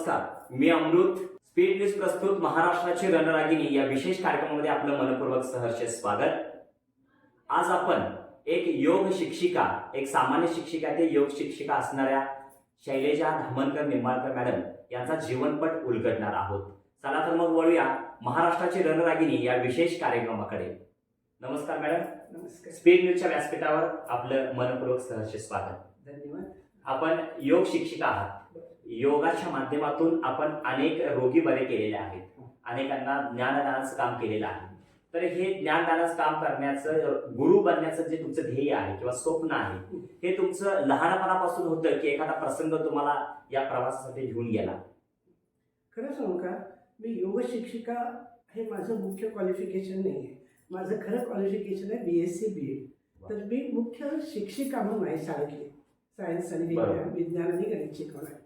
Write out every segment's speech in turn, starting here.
नमस्कार. मी अमृत speed news प्रस्तुत महाराष्ट्राची रणरागिणी या विशेष कार्यक्रमामध्ये आपलं मनपूर्वक सहर्ष स्वागत. आज आपण एक योग शिक्षिका एक सामान्य शिक्षिका ते योग शिक्षिका असणाऱ्या शैलेजा धामणकर निंबाळकर मॅडम यांचा जीवनपट उलगडणार आहोत. चला तर मग वळूया महाराष्ट्राची रणरागिणी या विशेष कार्यक्रमाकडे. नमस्कार मॅडम. नमस्कार. स्पीड न्यूजच्या व्यासपीठावर आपलं मनपूर्वक सहर्ष स्वागत. धन्यवाद. आपण योग शिक्षिका आहात. योगाच्या माध्यमातून आपण अनेक रोगी बरे केलेले आहेत. अनेकांना ज्ञानदानाचं काम केलेलं आहे. तर हे ज्ञानदानाचं काम करण्याचं गुरु बनण्याचं जे तुमचं ध्येय आहे किंवा स्वप्न आहे हे तुमचं लहानपणापासून होतं की एखादा प्रसंग तुम्हाला या प्रवासासाठी घेऊन गेला? खरं सांगू का? मी योग शिक्षिका हे माझं मुख्य क्वालिफिकेशन नाही आहे माझं खरं क्वालिफिकेशन आहे B S C B Ed तर मी मुख्य शिक्षिका म्हणून आहे शाळेतली. सायन्स आणि विज्ञान. विज्ञान आणि गणित शिकवणार.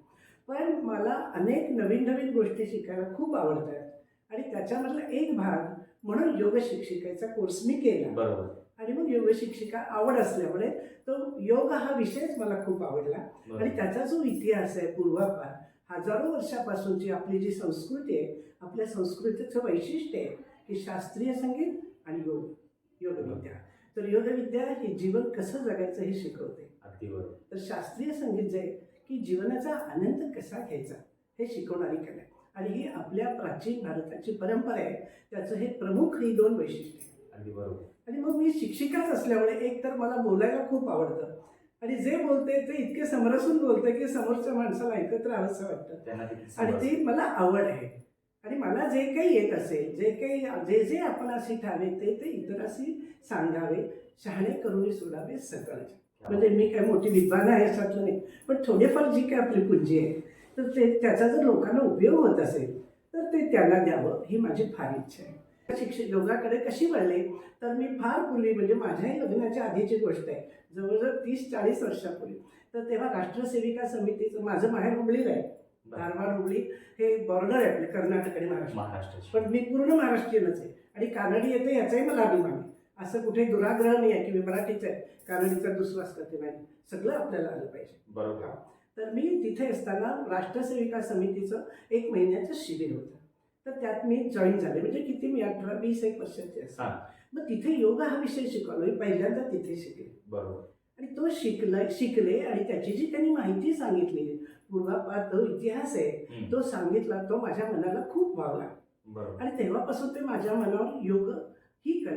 पण मला अनेक नवीन नवीन गोष्टी शिकायला खूप आवडतात. आणि त्याच्यामधला एक भाग म्हणून योग शिक्षिकेचा कोर्स मी केला. बरोबर. आणि मग योग शिक्षिका आवड असल्यामुळे तो योग हा विषयच मला खूप आवडला. आणि त्याचा जो इतिहास आहे पूर्वापार हजारो वर्षापासूनची आपली जी संस्कृती आहे आपल्या संस्कृतीचं वैशिष्ट्य आहे की शास्त्रीय संगीत आणि योग योगविद्या. तर योगविद्या हे जीवन कसं जगायचं हे शिकवते. अगदी बरोबर. तर शास्त्रीय संगीत जे की जीवनाचा आनंद कसा घ्यायचा हे शिकवणारी कला आहे. आणि ही आपल्या प्राचीन भारताची परंपरा आहे. त्याचं हे प्रमुख ही दोन वैशिष्ट्य अगदी बरोबर. आणि मग मी शिक्षिकाच असल्यामुळे एक तर मला बोलायला खूप आवडतं. आणि जे बोलते ते इतके समरसून बोलते की समोरच्या माणसाला ऐकत राहावंसं वाटतं. आणि ती मला आवड आहे. आणि मला जे काही येत असेल जे काही जे जे आपण अशी ठावे ते ते इतराशी सांगावे शहाणे करून सोडावे सकळचे म्हणजे मी काय मोठी विद्वान आहे याच्यातलं नाही. पण थोडेफार जी काय आपली पुंजी आहे तर ते त्याचा जर लोकांना उपयोग होत असेल तर ते त्यांना द्यावं ही माझी फार इच्छा आहे. शिक्षक योगाकडे कशी वळले तर मी फार पूर्वी म्हणजे माझ्याही लग्नाच्या आधीची गोष्ट आहे. जवळजवळ तीस चाळीस वर्षापूर्वी. तर तेव्हा राष्ट्रसेविका समितीचं माझं माहेर हुबळीला आहे. धारवाड हुबळी हे बॉर्डर आहे आपले कर्नाटक आणि महाराष्ट्र. पण मी पूर्ण महाराष्ट्रीयनच आहे. आणि कानडी येते याचाही मला अभिमान आहे. असं कुठे दुराग्रह नाही आहे की मी मराठीच आहे दुसरा असतं ते नाही सगळं आपल्याला आलं पाहिजे. बरोबर. तर मी तिथे असताना राष्ट्रसेविका समितीचं एक महिन्याचं शिबिर होतं. तर त्यात मी जॉईन झाले. म्हणजे किती मी अठरा वीस एक वर्षाची असते. मग तिथे योगा हा विषय शिकवला. मी पहिल्यांदा तिथे शिकले. बरोबर. आणि तो शिकला शिकले आणि त्याची जी त्यांनी माहिती सांगितली पूर्वापार तो इतिहास आहे. तो सांगितला तो माझ्या मनाला खूप भावला आणि तेव्हापासून ते माझ्या मनावर योग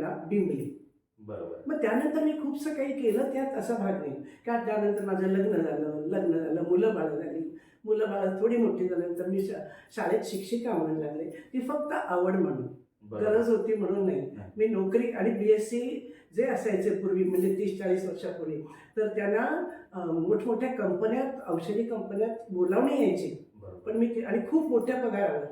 कला बिंबली बरोबर. मग त्यानंतर मी खूपसं काही केलं त्यात असा भाग नाही. का त्यानंतर माझं लग्न झालं लग्न झालं मुलं बाळं झाली. मुलं बाळं थोडी मोठी झाल्यानंतर मी शा शाळेत शिक्षिका म्हणून लागले. ती फक्त आवड म्हणून. गरज होती म्हणून नाही. मी नोकरी आणि बी एस सी जे असायचे पूर्वी म्हणजे तीस चाळीस वर्षापूर्वी तर त्यांना मोठमोठ्या कंपन्यात औषधी कंपन्यात बोलावणे यायची. पण मी आणि खूप मोठ्या पगारावर.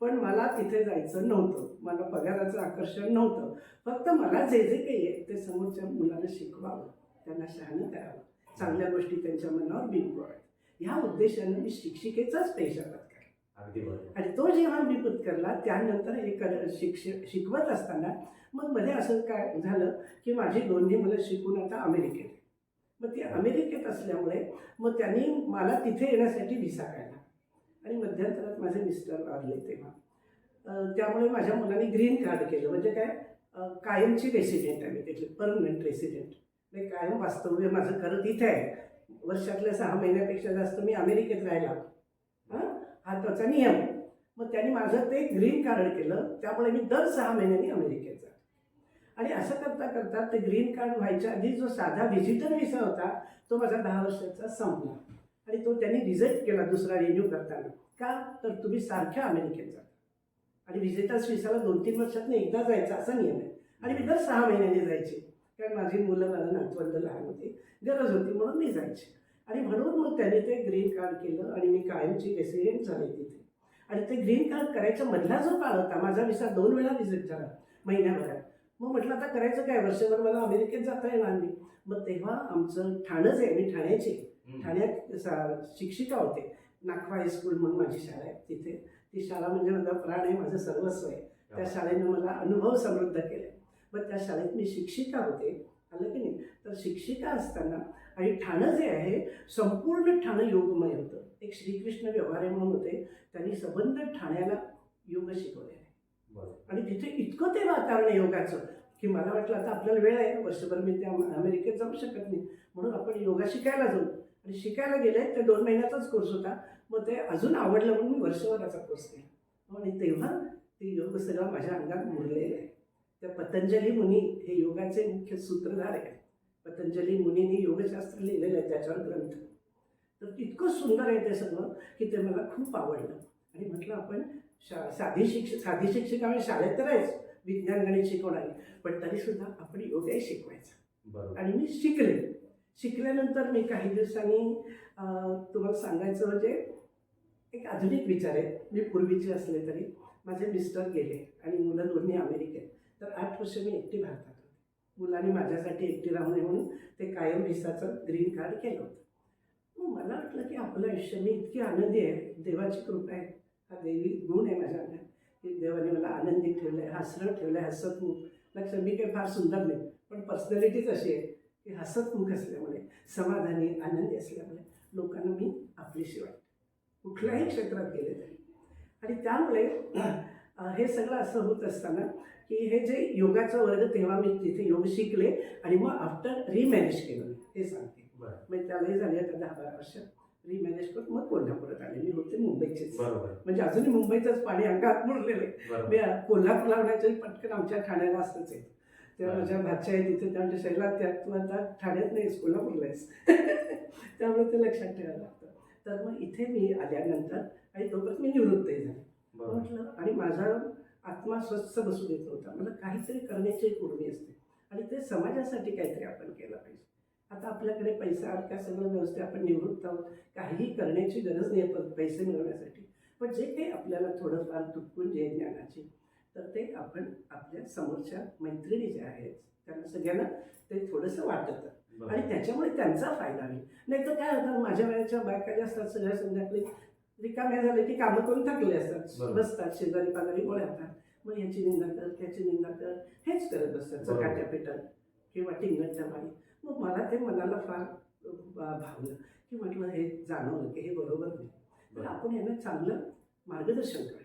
पण मला तिथे जायचं नव्हतं. मला पगाराचं आकर्षण नव्हतं. फक्त मला जे जे काही आहे ते समोरच्या मुलांना शिकवावं त्यांना शहाणं करावं. चांगल्या गोष्टी त्यांच्या मनावर बिंबवाव्यात ह्या उद्देशानं मी शिक्षिकेचाच पेशा पत्करला. अगदी बरोबर. आणि तो जेव्हा मी पत्करला त्यानंतर एक शिक्ष शिकवत असताना मग मध्ये असं काय झालं की माझी दोन्ही मुलं शिकून आता अमेरिकेत. मग ती अमेरिकेत असल्यामुळे मग त्यांनी मला तिथे येण्यासाठी व्हिसा काढला. आणि मध्यंतरात माझे मिस्टर वारले तेव्हा. त्यामुळे माझ्या मुलांनी ग्रीन कार्ड केलं. म्हणजे काय? कायमची रेसिडेंट आहे मी त्याची परमनंट रेसिडेंट मी कायम वास्तव्य माझं करत इथे आहे. वर्षातल्या सहा महिन्यापेक्षा जास्त मी अमेरिकेत राहिला. हां? हा त्याचा नियम. मग त्यांनी माझं ते ग्रीन कार्ड केलं. त्यामुळे मी दर सहा महिन्यांनी अमेरिकेत जातो. आणि असं करता करता ते ग्रीन कार्ड व्हायच्या आधी जो साधा व्हिजिटर व्हिसा होता तो माझा दहा वर्षाचा संपला. आणि तो त्यांनी रिजेक्ट केला दुसरा रिन्यू करताना. का? तर तुम्ही सारख्या अमेरिकेत जाता. आणि व्हिजिटर्स व्हिसाला दोन तीन वर्षातनं एकदा जायचा असा नियम आहे. आणि मी दर सहा महिन्यांनी जायचे. कारण माझी मुलं मला नातवंड लहान होती. गरज होती म्हणून मी जायचे. आणि म्हणून मग त्यांनी ते ग्रीन कार्ड केलं आणि मी कायमची रेसिडेंट झाले तिथे. आणि ते ग्रीन कार्ड करायच्या मधला जो काळ होता माझा विसा दोन वेळा व्हिजिट झाला महिन्याभरात. मग म्हटलं आता करायचं काय? वर्षभर मला अमेरिकेत जाता येणार नाही. मग तेव्हा आमचं ठाणंच आहे मी ठाण्याची. ठाण्यात शिक्षिका होते. नागवा हायस्कूल म्हणून माझी शाळा आहे तिथे. ती शाळा म्हणजे माझा प्राण आहे माझं सर्वस्व आहे. त्या शाळेनं मला अनुभव समृद्ध केले. मग त्या शाळेत मी शिक्षिका होते. आलं की नाही? तर शिक्षिका असताना आणि ठाणं जे आहे संपूर्ण ठाणं योगमय होतं. एक श्रीकृष्ण व्यवहारे म्हणून होते. त्यांनी संबंध ठाण्याला योग शिकवले. आणि तिथे इतकं ते वातावरण आहे योगाचं की मला वाटलं आता आपल्याला वेळ आहे. वर्षभर मी त्या अमेरिकेत जाऊ शकत नाही. म्हणून आपण योगा शिकायला जाऊ. आणि शिकायला गेले ते दोन महिन्याचाच कोर्स होता. मग ते अजून आवडलं म्हणून मी वर्षभराचा कोर्स केला. आणि तेव्हा ते योग सगळं माझ्या अंगात मुरलेलं आहे. त्या पतंजली मुनी हे योगाचे मुख्य सूत्रधार आहे पतंजली मुनींनी योगशास्त्र लिहिलेलं आहे त्याच्यावर ग्रंथ. तर इतकं सुंदर आहे ते सगळं की ते मला खूप आवडलं. आणि म्हटलं आपण शा साधी शिक्ष साधी शिक्षिका म्हणजे शाळेत तर आहेच विज्ञान गणित शिकवणारी. पण तरीसुद्धा आपण योगही शिकवायचा. आणि मी शिकले. शिकल्यानंतर मी काही दिवसांनी तुम्हाला सांगायचं म्हणजे एक आधुनिक विचार आहे. मी पूर्वीचे असले तरी माझे मिस्टर गेले आणि मुलं दोन्ही अमेरिकेत. तर आठ वर्ष मी एकटी भारतात होते. मुलांनी माझ्यासाठी एकटी राहू नये म्हणून ते कायम विसाचं ग्रीन कार्ड केलं होतं. मग मला वाटलं की आपलं आयुष्य मी इतकी आनंदी आहे. देवाची कृपा आहे. हा देवी गुण आहे माझ्या अंगात. की देवाने मला आनंदी ठेवलं आहे हसरं ठेवलं आहे हसतमुख लक्ष मी काही फार सुंदर नाही पण पर्सनॅलिटीच अशी आहे की हसतमुख असल्यामुळे समाधानी आनंदी असल्यामुळे लोकांना मी आपलीशी वाटते. कुठल्याही क्षेत्रात गेले तरी. आणि त्यामुळे हे सगळं असं होत असताना की हे जे योगाचा वर्ग तेव्हा मी तिथे योग शिकले आणि मग आफ्टर रिमॅनेज केलं. मी हे सांगते. म्हणजे त्यालाही झाले आता दहा बारा वर्ष. रिमॅनेज करून मग कोल्हापुरात आले. मी होते मुंबईचेच. बरोबर. म्हणजे अजूनही मुंबईतच पाणी अंगात मुरलेले मी कोल्हापूरला म्हणायचं पटकन आमच्या ठाण्याला असतंच आहे. तेव्हा बरं. माझ्या भाच्या आहे तिथे त्या म्हणजे शैला त्या तू आता ठाण्यात नाहीस कोल्हापूरला आहेस. त्यामुळे ते लक्षात ठेवायला लागतं. तर मग इथे मी आल्यानंतर आणि तोपर्यंत मी निवृत्तही झाले. म्हटलं आणि माझा आत्मा स्वच्छ बसू देत नव्हता. मला काहीतरी करण्याची एक उर्मी असते. आणि ते समाजासाठी काहीतरी आपण केलं पाहिजे. आता आपल्याकडे पैसा अडका सगळं व्यवस्थित आपण निवृत्त आहोत. काहीही करण्याची गरज नाही आहे पैसे मिळवण्यासाठी. पण जे काही आपल्याला थोडंफार तुटपून जे ज्ञानाची तर ते आपण आपल्या समोरच्या मैत्रिणी ज्या आहेत त्यांना सगळ्यांना ते थोडंसं वाटतं. आणि त्याच्यामुळे त्यांचा फायदा होईल. नाही तर काय होतं माझ्या वयाच्या बायका ज्या असतात सगळ्या संध्याकाळी रिकाम्या झाले की कामं करून थकले असतात. बरोबर. बसतात शेजारी पाजारी खातात मग याची निंदा कर त्याची निंदा कर हेच करत बसतात बरोबर. चकाट्या पेटत किंवा टिंगट टमारी मग मला ते मनाला फार अं, भावलं की म्हटलं हे जाणवलं की हे बरोबर नाही. तर बरोबर. आपण यांना चांगलं मार्गदर्शन करूया.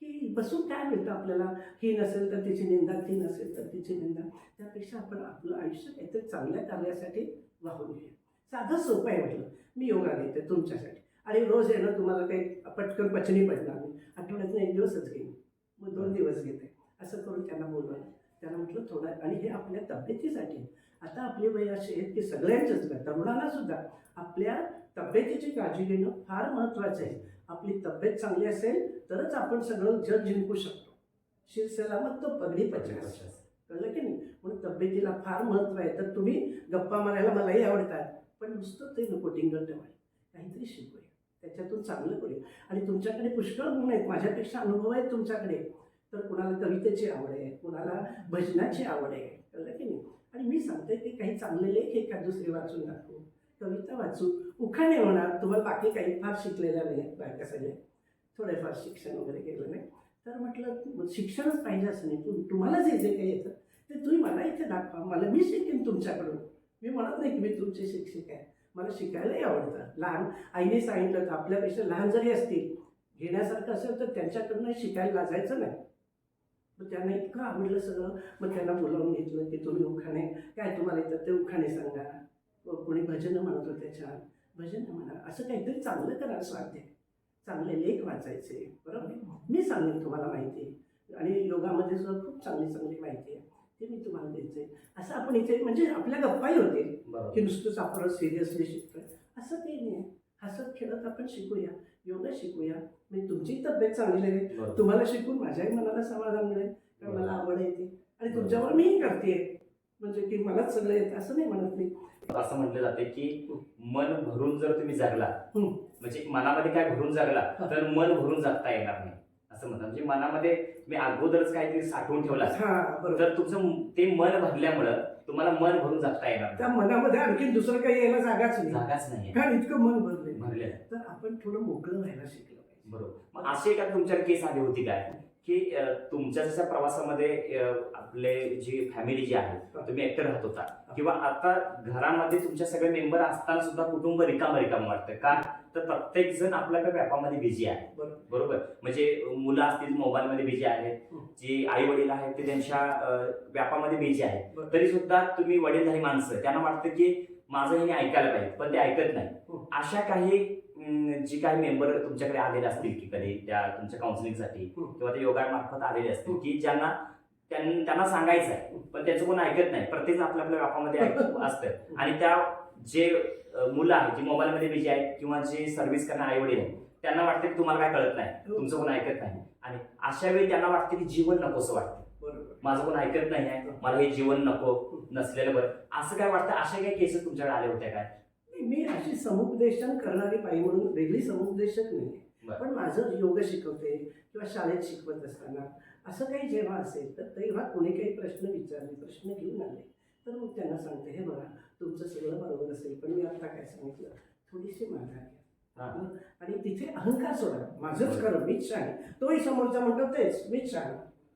की बसून काय मिळतं आपल्याला? ही नसेल तर तिची निंदा ती नसेल तर तिची निंदा. त्यापेक्षा आपण आपलं आयुष्य काहीतरी चांगल्या कार्यासाठी वाहून घेऊया. साधं सोपं आहे म्हटलं. मी योगा घेते तुमच्यासाठी. आणि रोज येणं तुम्हाला काही पटकन पचनी पडणार नाही. आठवड्यातनं एक दिवसच घेईन. मग दोन दिवस घेते. असं करून त्यांना बोलवलं त्यांना म्हटलं थोडं आणि हे आपल्या तब्येतीसाठी. आता आपली वय अशी आहेत की सगळ्यांच्याच वय, तरुणांना सुद्धा आपल्या तब्येतीची काळजी घेणं फार महत्त्वाचं आहे. आपली तब्येत चांगली असेल तरच आपण सगळं जग जिंकू शकतो. शिरसलामत तो पगडी पचास. कळलं की नाही? म्हणून तब्येतीला फार महत्त्व आहे. तर तुम्ही गप्पा मारायला मलाही आवडतात. पण नुसतं ते नको टिंगल ठेवाय काहीतरी शिकूया. त्याच्यातून चांगलं करूया. आणि तुमच्याकडे पुष्कळ गुण आहेत. माझ्यापेक्षा अनुभव आहेत तुमच्याकडे. तर कुणाला कवितेची आवड आहे कुणाला भजनाची आवड आहे कळलं की नाही? आणि मी सांगते की काही चांगले लेख एका दुसरे वाचून दाखवू. कविता वाचू. उखाणे होणार. तुम्हाला बाकी काही फार शिकलेलं नाही आहेत बायका सगळ्या. थोडेफार शिक्षण वगैरे केलं नाही. तर म्हटलं शिक्षणच पाहिजे असं नाही. तू तुम्हाला जे जे काही येतं ते तुम्ही मला इथे दाखवा. मला मी शिकेन तुमच्याकडून. मी म्हणत नाही की मी तुमचे शिक्षक आहे. मला शिकायलाही आवडतं. लहान आईने सांगितलं तर आपल्यापेक्षा लहान जरी असतील घेण्यासारखं असेल तर त्यांच्याकडनं शिकायला लाजायचं नाही. मग त्यांना इतकं आवडलं सगळं. मग त्यांना बोलावून घेतलं की तुम्ही उखाणे काय तुम्हाला येतं ते उखाणे सांगा. व कोणी भजनं म्हणत होते छान. भजनं म्हणा असं काहीतरी चांगलं करा स्वाध्याय चांगले लेख वाचायचे बरोबर? मी सांगेन तुम्हाला माहिती. आणि योगामध्ये सुद्धा खूप चांगली चांगली माहिती आहे. ते मी तुम्हाला द्यायचे असं आपण इथे म्हणजे आपल्या गप्पाही बरोबर. की नुसतंच आपण सिरियसली शिकतोय. असं काही नाही हसत खेळत आपण शिकूया. योगा शिकूया. म्हणजे तुमची तब्येत चांगली आहे. तुम्हाला शिकून माझ्याही मनाला समाधान मिळेल. कारण मला आवड येते आणि तुमच्यावर मीही करते म्हणजे की मलाच सगळं येतं असं नाही म्हणत मी. असं म्हटलं जाते की मन भरून जर तुम्ही जगला. म्हणजे मनामध्ये काय भरून जगला. तर मन भरून जगता येणार नाही. असं म्हणतात. म्हणजे मनामध्ये मी अगोदरच काहीतरी साठवून ठेवला हा बरोबर. तर तुमचं ते मन भरल्यामुळं तुम्हाला मन भरून जगता येणार त्या नाही. मनामध्ये आणखी दुसरं काही यायला जागाच नाही. जागाच नाहीये कारण इतकं मन भरले भरले तर आपण थोडं मोकळं व्हायला शिकलं पाहिजे. बरोबर. मग अशी एखादी तुमच्याकडे केस आली होती काय? की अ, तुमच्या जशा प्रवासामध्ये अ, आपले जी फॅमिली जी आहे तुम्ही एकटे राहत होता. किंवा आता घरामध्ये तुमच्या सगळे मेंबर असताना सुद्धा कुटुंब रिकाम रिकाम वाटतं. का? तर प्रत्येक जण आपल्याकडे व्यापामध्ये बिझी आहे बरोबर. म्हणजे मुलं असतील मोबाईलमध्ये बिझी आहेत. जी आई वडील आहेत ते त्यांच्या व्यापामध्ये बिझी आहेत. तरी सुद्धा तुम्ही वडीलधारी माणसं त्यांना वाटतं की माझं हे ऐकायला पाहिजे पण ते ऐकत नाही. अशा काही जी काही मेंबर तुमच्याकडे आलेले असतील की कधी त्या तुमच्या काउन्सिलिंगसाठी. किंवा ते योगामार्फत आलेले असतील. की ज्यांना त्यां- त्यांना सांगायचं आहे पण त्याचं कोण ऐकत नाही प्रत्येक आपल्या आपल्या व्यापामध्ये असतं आणि त्या जे मुलं आहेत जी मोबाईलमध्ये बिझी आहेत किंवा जे सर्व्हिस करणारे आई वडील आहेत त्यांना वाटतं की तुम्हाला काय कळत नाही तुमचं कोण ऐकत नाही. आणि अशा वेळी त्यांना वाटतं की जीवन नकोसं वाटतं. बरोबर. माझं कोण ऐकत नाही आहे मला हे जीवन नको नसलेलं बरं. असं काय वाटतं? अशा काही केसेस तुमच्याकडे आले होत्या काय? मी अशी समुपदेशन करणारी बाई म्हणून वेगळी समुपदेशक नाही. पण माझं योग शिकवते किंवा शाळेत शिकवत असताना असं काही जेव्हा असेल तर तेव्हा कोणी काही प्रश्न विचारले प्रश्न घेऊन आले. तर मग त्यांना सांगते हे बघा तुमचं सगळं बरोबर असेल पण मी आता काय सांगितलं? थोडीशी माघार घ्या. आणि तिथे अहंकार सोडा. माझंच खरं मीच छान तोही समोरचा म्हणतो तेच मीच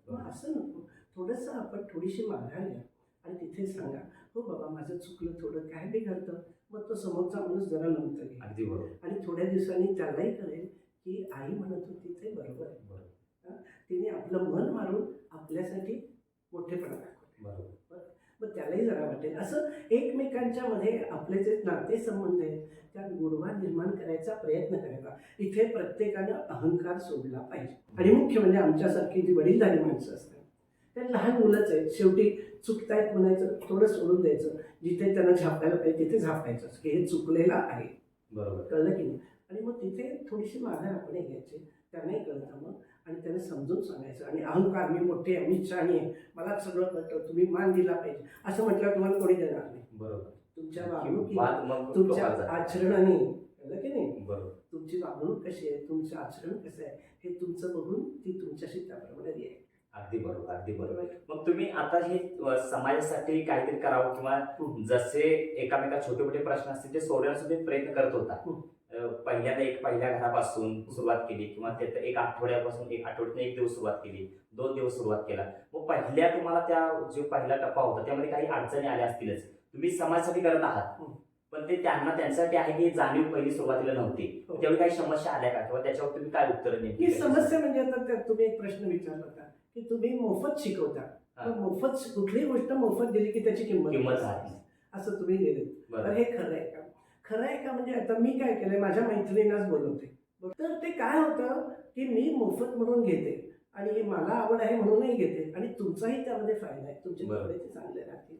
मग असं नको. थोडंसं आपण थोडीशी माघार घ्या आणि तिथे सांगा हो बाबा माझं चुकलं थोडं काय बिघडतं? मग तो समोरचा माणूस जरा नंतर घे अगदी बरोबर. आणि थोड्या दिवसांनी त्यालाही कळेल की आई म्हणत होती ते बरोबर आहे. बरोबर. तिने आपलं मन मारून आपल्यासाठी मोठेपणा दाखवले. बरोबर. मग त्यालाही जरा वाटेल. असं एकमेकांच्या मध्ये आपले जे नाते संबंध आहेत त्यात गोडवा निर्माण करायचा प्रयत्न करायचा. इथे प्रत्येकानं अहंकार सोडला पाहिजे. आणि मुख्य म्हणजे आमच्यासारखी जी वडीलधारी माणसं असतात त्या लहान मुलंच आहेत. शेवटी चुकतायत म्हणायचं थोडं सोडून द्यायचं. जिथे त्यांना झापायला पाहिजे तिथे झापायचं की हे चुकलेलं आहे. बरोबर. कळलं की नाही? आणि मग तिथे थोडीशी माघार आपण घ्यायची. त्यांनाही कळतं मग. आणि त्यांना समजून सांगायचं. आणि अहंकार मी मोठे आहे मी छानी आहे मला सगळं कळतं तुम्ही मान दिला पाहिजे. असं म्हटलं तुम्हाला कोणी देणार नाही. बरोबर. तुमच्या वागणुकी तुमच्या. आचरणाने कळलं की नाही? बरोबर. तुमची वागणूक कशी आहे तुमचं आचरण कसं आहे हे तुमचं बघून ती तुमच्याशी त्याप्रमाणे रिॲक्ट अगदी बरोबर अगदी बरोबर. मग तुम्ही आता हे समाजासाठी काहीतरी करावं किंवा. जसे एकामेका छोटे मोठे प्रश्न असतील ते सोडवण्यासाठी प्रयत्न करत होता. पहिल्यांदा एक पहिल्या घरापासून सुरुवात केली किंवा त्यात एक आठवड्यापासून एक आठवड्यातून एक दिवस सुरुवात केली दोन दिवस सुरुवात केला. मग पहिल्या तुम्हाला त्या जो पहिला टप्पा होता त्यामध्ये काही अडचणी आल्या असतीलच. तुम्ही समाजासाठी करत आहात. हं. पण ते त्यांना त्यांच्यासाठी आहे की जाणीव पहिली सुरुवातीला नव्हती. हो. त्यावेळी काही समस्या आल्या का? किंवा त्याच्यावर तुम्ही काय उत्तर ही समस्या म्हणजे आता तुम्ही एक प्रश्न विचारला होता की तुम्ही मोफत शिकवता. मोफत कुठलीही गोष्ट मोफत दिली की त्याची किंमत. असं तुम्ही लिहिले तर हे खरं आहे खरं आहे का म्हणजे आता मी काय केलंय? माझ्या मैत्रिणींनाच बोलवते. तर ते काय होतं की मी मोफत म्हणून घेते आणि मला आवड आहे म्हणूनही घेते आणि तुमचाही त्यामध्ये फायदा आहे. तुमचे. कपडे ते चांगले राहतील.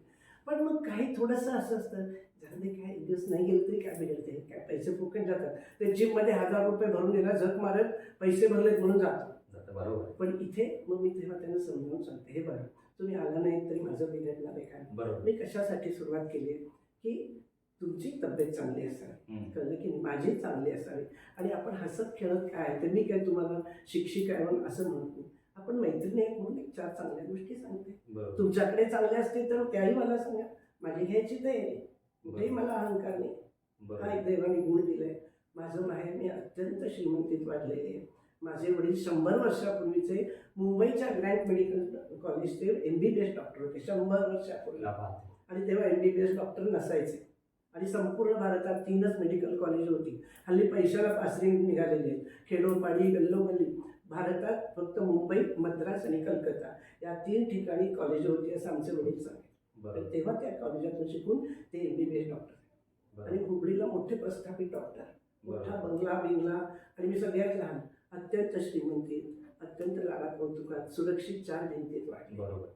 पण मग काही थोडंसं असं असतं जरा ते काय एक दिवस नाही गेलं तरी काय बिघडते? काय पैसे फुकट जातात? ते जिममध्ये हजार रुपये भरून दिला झक मारत पैसे भरलेत म्हणून जातो. बरोबर. पण इथे मग मी तेव्हा त्यांना समजावून सांगते हे बघा तुम्ही आला नाही तरी माझं बिघडणार आहे काय बरोबर. मी कशासाठी सुरुवात केली? की तुमची तब्येत चांगली असावी. कळलं की? माझी चांगली असावी. आणि आपण हसत खेळत काय? तर मी काय तुम्हाला शिक्षिका आहे म्हणून असं म्हणत नाही. आपण मैत्रिणी आहेत म्हणून एक चार चांगल्या गोष्टी सांगते. तुमच्याकडे चांगल्या असतील तर त्याही मला सांगा. माझी घ्यायची तयारी. कुठेही मला अहंकार नाही. हा एक देवाने गुण दिलाय. माझं माहेर मी अत्यंत श्रीमंतीत वाढलेले आहे. माझे वडील शंभर वर्षापूर्वीचे मुंबईच्या ग्रँड मेडिकल कॉलेजचे M B B S doctor होते. शंभर वर्षापूर्वी. आणि तेव्हा M B B S doctor नसायचे. आणि संपूर्ण भारतात तीनच मेडिकल कॉलेज होती. हल्ली पैशाला पासरी निघालेली आहेत. खेडोपाडी गल्लोगल्ली. भारतात फक्त मुंबई मद्रास आणि कलकत्ता या तीन ठिकाणी कॉलेज होती असं आमचे वडील सांगते बरोबर. तर तेव्हा त्या कॉलेजातून शिकून ते M B B S doctor आणि हुबळीला मोठे प्रस्थापित डॉक्टर मोठा. बंगला बिंगला. आणि मी सगळ्यात लहान अत्यंत श्रीमंतीत अत्यंत लाडा कौतुकात सुरक्षित चार भिंतीत वाढले. बरोबर.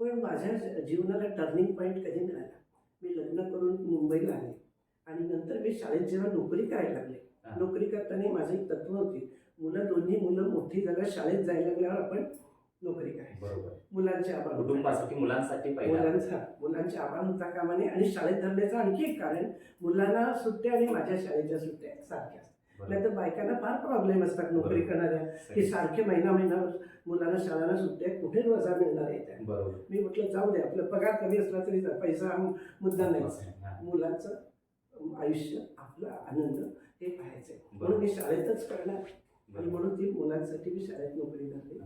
पण माझ्या जीवनाला टर्निंग पॉईंट कधी मिळाला? मी लग्न करून मुंबईला आले आणि नंतर मी शाळेत जेव्हा नोकरी करायला लागले. नोकरी करताना माझं एक तत्व होती मुलं दोन्ही मुलं मोठी झाल्या शाळेत जायला लागल्यावर आपण नोकरी करायची बरोबर मुलांचे आभार. कुटुंबासाठी मुलांसाठी मुलांचा मुलांचे आभार होता कामा नये आणि शाळेत धरण्याचं आणखी एक कारण मुलांना सुट्ट्या आणि माझ्या शाळेच्या सुट्ट्या सारख्या. नाही तर बायकांना फार प्रॉब्लेम असतात नोकरी. करणाऱ्या. की सारखे महिना महिना मुलांना शाळांना सुट्ट्या कुठे रजा मिळणार आहे त्या? मी म्हटलं जाऊ दे आपला पगार कमी असला तरी पैसा हा मुद्दा नाही. मुलांचं आयुष्य आपला आनंद हे पाहायचंय. बरोबर. म्हणून मी शाळेतच करणार. आणि म्हणून ती मुलांसाठी मी शाळेत नोकरी करते.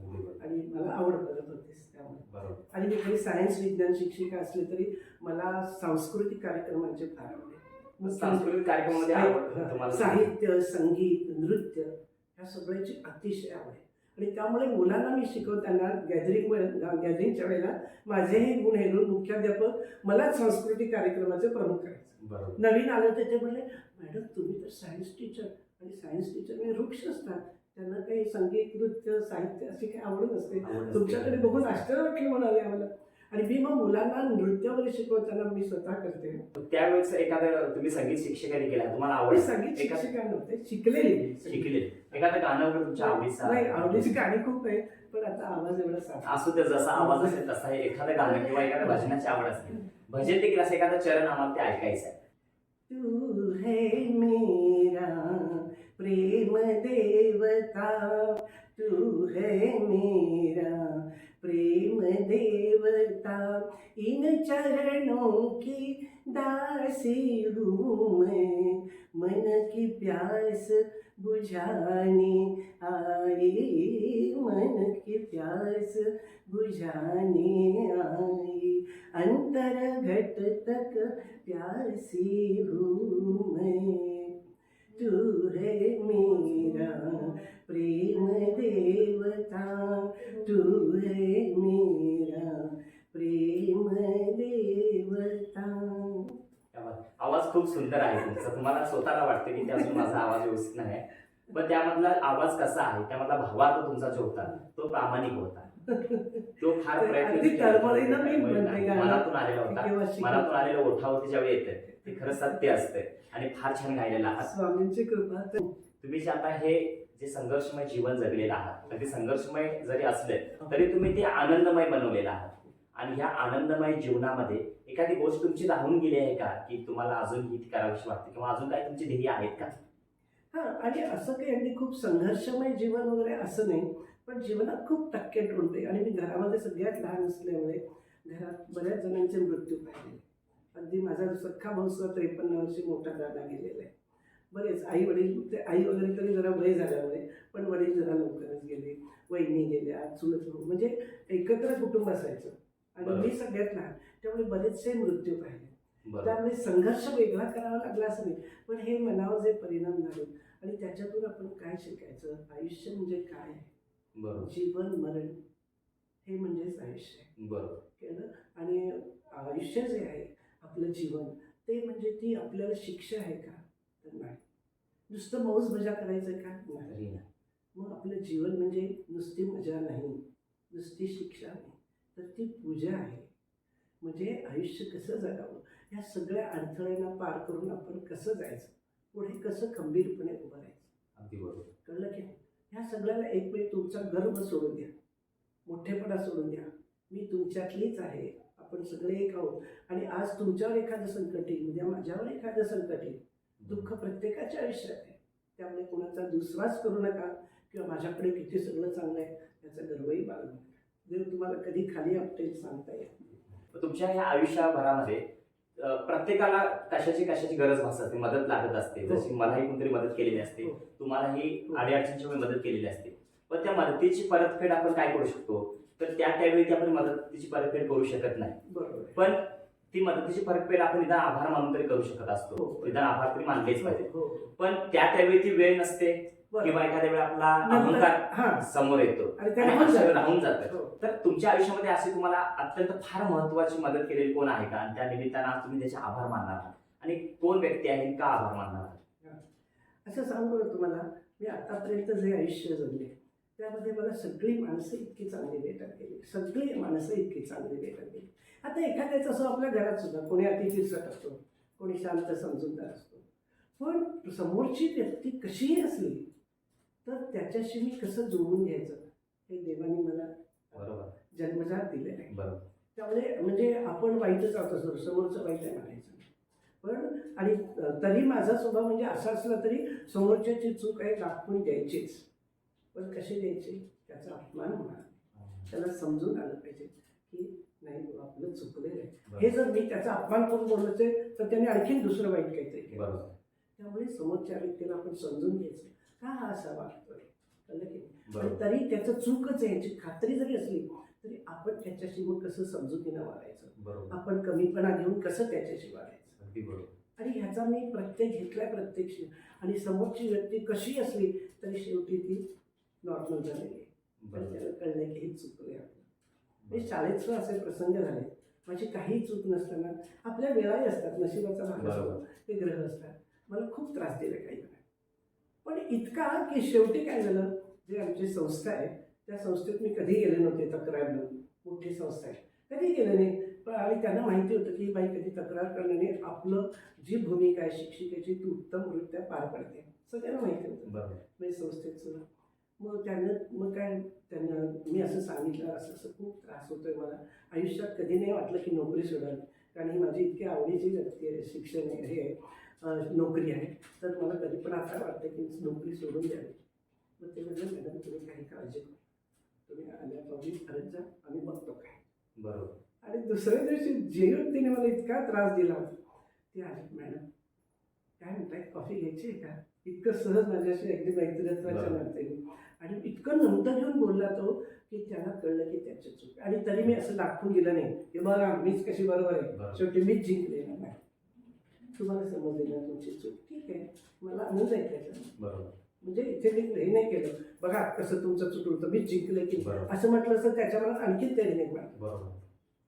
आणि मला आवड करत होतीस त्यामुळे. बरोबर. आणि मी काही सायन्स विज्ञान शिक्षिका असले तरी मला सांस्कृतिक कार्यक्रमांचे फार आवडते सांस्कृतिक कार्यक्रमामध्ये आवड तुम्हाला? साहित्य संगीत नृत्य ह्या सगळ्याची अतिशय आवड आहे. आणि त्यामुळे मुलांना मी शिकवताना गॅदरिंग गॅदरिंगच्या वेळेला माझेही गुण हेरून मुख्याध्यापक मलाच सांस्कृतिक कार्यक्रमाचे प्रमुख करायचे. नवीन आलं तर ते म्हणले मॅडम तुम्ही तर सायन्स टीचर आणि सायन्स टीचर म्हणजे वृक्ष असतात. त्यांना काही संगीत नृत्य साहित्य अशी काही आवड नसते. तुमच्याकडे बघून आश्चर्य वाटलं म्हणाले आम्हाला. आणि मी मग मुलांना नृत्य वगैरे शिकवताना मी स्वतः करते. त्यावेळेस एखादं तुम्ही संगीत शिक्षकाने केला तुम्हाला आवड? संगीत एखादं शिक्षिका नव्हते शिकलेली मी. शिकले एखादं गाणं वगैरे तुमच्या आवडीचं नाही आहे? आवडीची गाणी खूप आहे पण आता आवाज एवढा साफ असू दे जसा आवाज असेल तसा हे एखादं गाणं किंवा एखाद्या भजनाची आवड असेल. भजन देखील असं एखादं चरण आम्हाला ते ऐकायचं आहे. तू है मेरा प्रेम देवता तू है मेरा प्रेम देवता इन चरणों की दासी हूँ मैं मन की प्यास बुझाने आई मन की प्यास बुझाने आई अंतर घट तक प्यासी हूँ मैं तू है मेरा प्रेम देवता तू आवाज खूप सुंदर आहे तुमचा. तुम्हाला स्वतःला वाटतं की त्यातून माझा आवाज व्यवस्थित नाही आहे. पण त्यामधला आवाज कसा आहे त्यामधला भावार्थ तुमचा जो होता तो प्रामाणिक होता. तो फार प्रयत्न. मनातून आलेला होता. मनातून आलेलं ओठावरती ज्यावेळी येतं ते खरं सत्य असतं आणि फार छान गायलेलं आहात. स्वामींची कृपा तुम्ही जे आता हे जे संघर्षमय जीवन जगलेलं आहात अगदी संघर्षमय जरी असले तरी तुम्ही ते आनंदमय बनवलेलं आहात. आणि ह्या आनंदमय जीवनामध्ये एखादी गोष्ट तुमची राहून गेली आहे का? की तुम्हाला अजून ही करावीशी वाटते किंवा अजून काही तुमची ध्येय आहेत का? हा आणि असं काही अगदी खूप संघर्षमय जीवन वगैरे असं नाही पण जीवनात खूप टक्के टोळते आणि मी घरामध्ये सगळ्यात लहान असल्यामुळे घरात बऱ्याच जणांचे मृत्यू पाहिले. अगदी माझा सख्खा भाऊ सुद्धा त्रेपन्न वर्षी मोठा दादा गेलेला आहे. बरेच आई वडील ते आई वगैरे तरी जरा वय झाल्यामुळे पण वडील जरा लवकरच गेले वहिनी गेल्या चुलत म्हणजे एकत्र कुटुंब असायचं. आणि. मी सगळ्यात लहान. त्यामुळे बरेचसे मृत्यू पाहिले. त्यामुळे संघर्ष वेगळा करावा लागला असं नाही. पण हे मनावर जे परिणाम झाले आणि त्याच्यातून आपण काय शिकायचं? आयुष्य म्हणजे काय? जीवन मरण हे म्हणजेच आयुष्य बरोबर. कळलं? आणि आयुष्य जे आहे आपलं जीवन ते म्हणजे ती आपल्याला शिक्षा आहे का? तर नाही. नुसतं मौज मजा करायचं का? नाही. मग आपलं जीवन म्हणजे नुसती मजा नाही. नुसती शिक्षा नाही. तर ती पूजा आहे. म्हणजे आयुष्य कसं जगावं? ह्या सगळ्या अडथळ्यांना पार करून आपण कसं जायचं? पुढे कसं खंबीरपणे उभं राहायचं? अगदी बरोबर. कळलं की? ह्या सगळ्याला एक वेळ तुमचा गर्व सोडून द्या. मोठेपणा सोडून द्या. मी तुमच्यातलीच आहे. आपण सगळे एक आहोत. आणि आज तुमच्यावर एखादं संकट येईल उद्या माझ्यावर एखादं संकट येईल. दुःख प्रत्येकाच्या आयुष्यात आहे. त्यामुळे कोणाचा दुस्वास करू नका किंवा माझ्याकडे किती सगळं चांगलं आहे याचा गर्वही बाळगू नका. देव तुम्हाला कधी खाली आपटेल सांगता येईल मग तुमच्या ह्या आयुष्यभरामध्ये प्रत्येकाला कशाची कशाची गरज भासत मदत लागत असते हो. जशी मलाही कोणतरी मदत केलेली असते हो. तुम्हालाही हो. अडीअडचणीची वेळी मदत केलेली असते पण त्या मदतीची परतफेड आपण काय करू शकतो तर त्या त्यावेळी ती आपण मदतीची परतफेड करू शकत नाही. पण ती मदतीची परतफेड आपण निदान आभार मानून तरी करू शकत असतो. निदान आभार तरी मानलेच पाहिजे. पण त्या त्यावेळी ती वेळ नसते. किंवा एखाद्या वेळी आपला अहंकार समोर येतो. आणि राहून जातं. हो. तर तुमच्या आयुष्यामध्ये अशी तुम्हाला अत्यंत फार महत्वाची मदत केलेली कोण आहे का? आणि त्या निमित्तानं आज तुम्ही त्याचे आभार मानणार आहात. आणि कोण व्यक्ती आहे आणि का आभार मानणार आहात? असं सांगू का तुम्हाला? मी आतापर्यंत जे आयुष्य जगले त्यामध्ये मला सगळी माणसं इतकी चांगली भेटत गेली. सगळी माणसं इतकी चांगली भेटत गेली. आता एखाद्याच असं आपल्या घरात सुद्धा कोणी अति फिरसट असतो कोणी शांत समजूतदार असतो. पण समोरची व्यक्ती कशीही असली तर त्याच्याशी मी कसं जोडून घ्यायचं? हे देवाने मला बरोबर. जन्मजात दिलेलं आहे. बरोबर. त्यामुळे म्हणजे आपण वाईटच आहोत असं समोरचं वाईट आहे म्हणायचं पण आणि तरी माझा स्वभाव म्हणजे असा असला तरी समोरच्याची चूक आहे दाखवून द्यायचीच. पण कशी द्यायची? त्याचा अपमान होणार नाही. त्याला समजून आलं पाहिजे की नाही आपलं चुकलेलं आहे. हे जर मी त्याचा अपमान करून बोलवते तर त्याने आणखीन दुसरं वाईट काहीतरी केलं. त्यामुळे समोरच्या व्यक्तीला आपण समजून घ्यायचं. का हा असा वागतोय कळलं की नाही? तरी त्याचं चूकच आहे याची खात्री जरी असली तरी आपण त्याच्याशी मग कसं समजुतीनं वागायचं? बरोबर. आपण कमीपणा घेऊन कसं त्याच्याशी वागायचं? अगदी बरोबर. आणि ह्याचा मी प्रत्येक घेतलाय प्रत्यक्ष. आणि समोरची व्यक्ती कशी असली तरी शेवटी ती नॉर्मल झालेली आहे. पण बरोबर. त्याला कळलं की हे चुकलंय आपलं. म्हणजे शाळेत सुद्धा असे प्रसंग झाले माझी काही चूक नसताना आपल्या वेळाही असतात नशिबाचा भाग असतो. बरोबर. ते ग्रह असतात. मला खूप त्रास दिला काही वेळा. पण इतका की शेवटी काय झालं? जे आमची संस्था आहे त्या संस्थेत मी कधी गेले नव्हते तक्रार म्हणून मोठी संस्था आहे. कधी गेले नाही. पण आणि त्यांना माहिती होतं की बाई कधी तक्रार करण्याने आपलं जी भूमिका आहे शिक्षिकेची ती उत्तमरित्या पार पडते. सगळ्यांना माहिती होतं. बरोबर. म्हणजे संस्थेचं मग त्यानं मग काय त्यांना मी असं सांगितलं असं असं खूप त्रास होतोय मला. आयुष्यात कधी नाही वाटलं की नोकरी सोडावी. कारण ही माझी इतकी आवडीची व्यक्ती आहे शिक्षण आहे. हे नोकरी आहे. तर मला कधी पण असं वाटतं की नोकरी सोडून द्यावी. मग ते म्हणजे मॅडम तुम्ही काही काळजी करू तुम्ही आल्यापासून परत जा आम्ही बघतो काय. बरोबर. आणि दुसऱ्या दिवशी जे व्यक्तीने मला इतका त्रास दिला ती आली मॅडम काय म्हणताय कॉफी घ्यायची आहे का? इतकं सहज माझ्याशी अगदी मैत्रित्वाच्या. नात्याने आणि इतकं नंतर घेऊन बोलला तो की त्याला कळलं की त्याची चूक. आणि तरी मी असं दाखवून दिलं नाही की बघा मीच कशी बरोबर आहे. शेवटी मीच जिंकले ना नाही तुम्हाला समजले ना तुमची चूक ठीक आहे मला आनंद आहे त्याचा बरोबर म्हणजे इथे मी हे नाही केलं बघा कसं तुमचं चुकलं होतं मीच जिंकले की बरोबर. असं म्हटलं असं त्याच्या मनात आणखीन तरी नाही बरोबर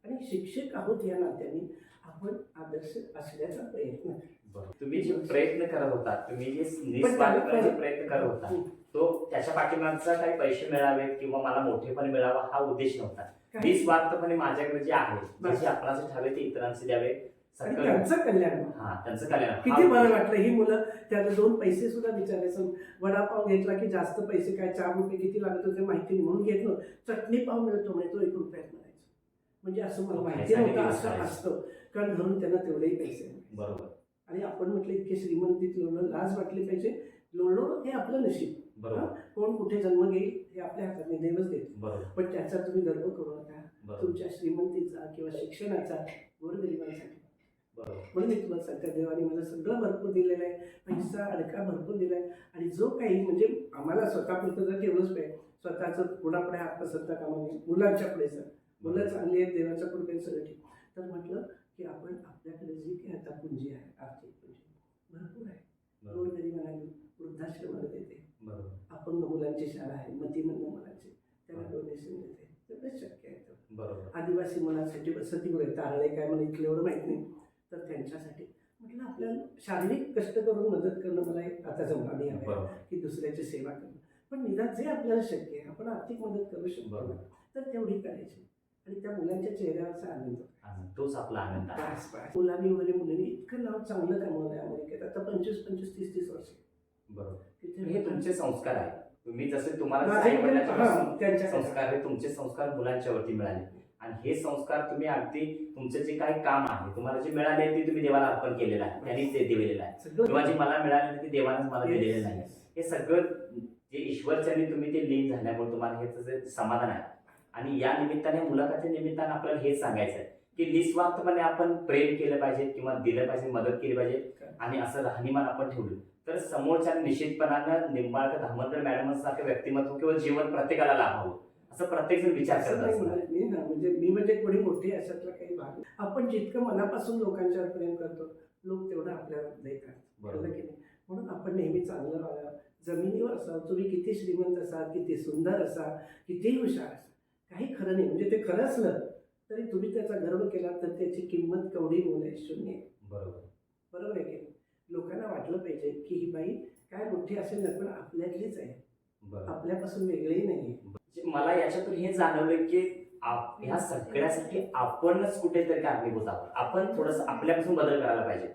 आणि शिक्षक आहोत या नात्याने आपण आदर्श असण्याचा प्रयत्न. बरोबर. तुम्ही जे प्रयत्न करत होता तुम्ही जे पण निस्वार्थपणे त्याला- जे प्रयत्न करत होता. तो त्याच्या पाठीमागचा काही पैसे मिळावेत किंवा मला मोठेपण मिळावा हा उद्देश नव्हता काय? निस्वार्थपणे माझ्याकडे जे आहे. जसे आपणाचे ठावे ते इतरांचे द्यावे आणि सकल त्यांचं कल्याण. हा त्यांचं कल्याण. किती बरं. वाटलं ही मुलं त्याला दोन पैसे सुद्धा विचारायचं वडापाव घेतला की जास्त पैसे काय चार रुपये किती लागत होते माहिती नाही. म्हणून घेत नव्हतं चटणी पाव मिळतो म्हणजे तो एक रुपयात मिळायचा म्हणजे असं मला माहिती नव्हतं असं. असतं. कारण घरून त्यांना तेवढेही पैसे मिळायचे. बरोबर. आणि आपण म्हटलं इतके श्रीमंतीत लोळलं लाज वाटली पाहिजे. लोळलो हे आपलं नशीब. बरोबर. कोण कुठे जन्म घेईल हे आपल्या हातात नाही देवच देतो. बरोबर. पण त्याचा तुम्ही गर्व करू नका. बरोबर. तुमच्या श्रीमंतीचा किंवा शिक्षणाचा गोरगरिबांसाठी. म्हणून मी तुम्हाला सांगते देवाने मला सगळं भरपूर दिलेलं आहे. पैसा अडका भरपूर दिलाय. आणि जो काही म्हणजे आम्हाला स्वतःपुरतं जर ठेवलंच पाहिजे. स्वतःचं पुढापुढे आत्मसत्ता कामा नये मुलांच्या पुढे सर. मुलं चांगली आहेत देवाच्या कृपेने सगळं ठीक तर म्हटलं की आपण आपल्याकडे जी काही आता पुंजी आहे आर्थिक पुंजी भरपूर आहे. गोरगरिबांना घेऊन वृद्धाश्रमाला देते. अपंग मुलांची शाळा आहे मतिमंद मुलांची. त्याला डोनेशन देते. सगळं शक्य आहे. आदिवासी मुलांसाठी आहे. तारळे काय मला इथलं एवढं माहीत नाही. तर त्यांच्यासाठी. म्हटलं आपल्याला शारीरिक कष्ट करून मदत करणं मला एक आता नाही आहे बरोबर. की दुसऱ्याची सेवा करणं. पण निदान जे आपल्याला शक्य आहे आपण आर्थिक मदत करू शकतो. तर तेवढी करायची. आणि त्या मुलांच्या चेहऱ्यावरचा आनंद. तोच आपला आनंद मुलांनी वगैरे मुलींनी इतकं नाव चांगलं कमवलं आहे अमेरिकेत. आता पंचवीस पंचवीस तीस तीस वर्ष. बरोबर. हे तुमचे संस्कार आहे. तुम्ही जसे तुम्हाला त्यांच्या संस्कार हे तुमचे संस्कार मुलांच्यावरती मिळाले. आणि हे संस्कार तुम्ही अगदी तुमचे जे काही काम आहे तुम्हाला जे मिळाले ते तुम्ही देवाला अर्पण केलेलं आहे. त्यांनीच ते दिलेलं आहे. किंवा जे मला मिळाले ते देवानंच मला दिलेलं नाही. हे सगळं जे ईश्वरच्याने तुम्ही ते लीन झाल्यामुळे तुम्हाला हे जे समाधान आहे. आणि या निमित्ताने मुलाखती निमित्ताने आपल्याला हेच सांगायचं आहे की निस्वार्थपणे आपण प्रेम केलं पाहिजे किंवा दिलं पाहिजे मदत केली पाहिजे आणि असं राहणीमान आपण ठेवलं. तर समोरच्या निश्चितपणानं निंबाळकर मॅडम सारखं व्यक्तिमत्व किंवा जीवन प्रत्येकाला लाभावं. असं प्रत्येक जण विचार असं करत नाही म्हणत मी म्हणजे मी म्हणजे कोणी मोठी अशातला काही भाग नाही. आपण जितकं मनापासून लोकांच्यावर प्रेम करतो लोक तेवढं आपल्यावर देतात बरोबर. कळलं की नाही? म्हणून आपण नेहमी चांगलं राहावं जमिनीवर असावं. तुम्ही किती श्रीमंत असाल किती सुंदर असाल कितीही हुशार असाल काही खरं नाही. म्हणजे ते खरं असलं तरी तुम्ही त्याचा गर्व केला तर त्याची किंमत केवढी मोल शून्य आहे. बरोबर. बरोबर आहे की नाही? लोकांना वाटलं पाहिजे की ही बाई काय मोठी असेल ना पण आपल्यातलीच आहे. बरोबर. आपल्यापासून वेगळी नाही आहे मला याच्यातून हे जाणवलं की आप- ह्या सगळ्यासाठी आपणच कुठेतरी कारणीभूत आहोत. आपण थोडस आपल्यापासून बदल करायला पाहिजे.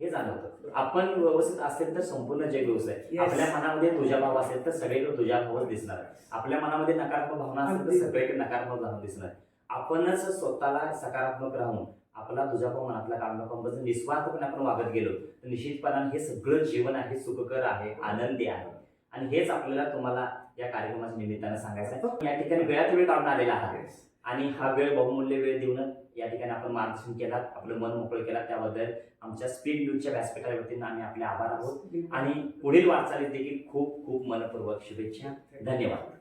हे जाणवतं. आपण व्यवस्थित असेल तर संपूर्ण जग Yes. आपल्या मनामध्ये तुझा भाव असेल तर सगळीकडे तुझा भावच दिसणार आपल्या मनामध्ये नकारात्मक भावना असेल. तर सगळीकडे नकारात्मक भावना दिसणार. आपणच स्वतःला सकारात्मक राहून आपला तुझाभाव मनातला कामना जर निस्वार्थपणे आपण वागत गेलो तर निश्चितपणाने हे सगळं जीवन आहे सुखकर आहे आनंदी आहे. आणि हेच आपल्याला तुम्हाला या कार्यक्रमाच्या निमित्तानं सांगायचं आहे. या ठिकाणी वेळात वेळ काढून आलेला आहात Yes. आणि हा वेळ बहुमूल्य वेळ देऊन या ठिकाणी आपण मार्गदर्शन केलात आपलं मन मोकळं केलात त्याबद्दल आमच्या स्पीड न्यूजच्या व्यासपीठाच्या वतीनं आम्ही आपले आभार आहोत. आणि पुढील वाटचालीत देखील खूप खूप मनपूर्वक शुभेच्छा. धन्यवाद.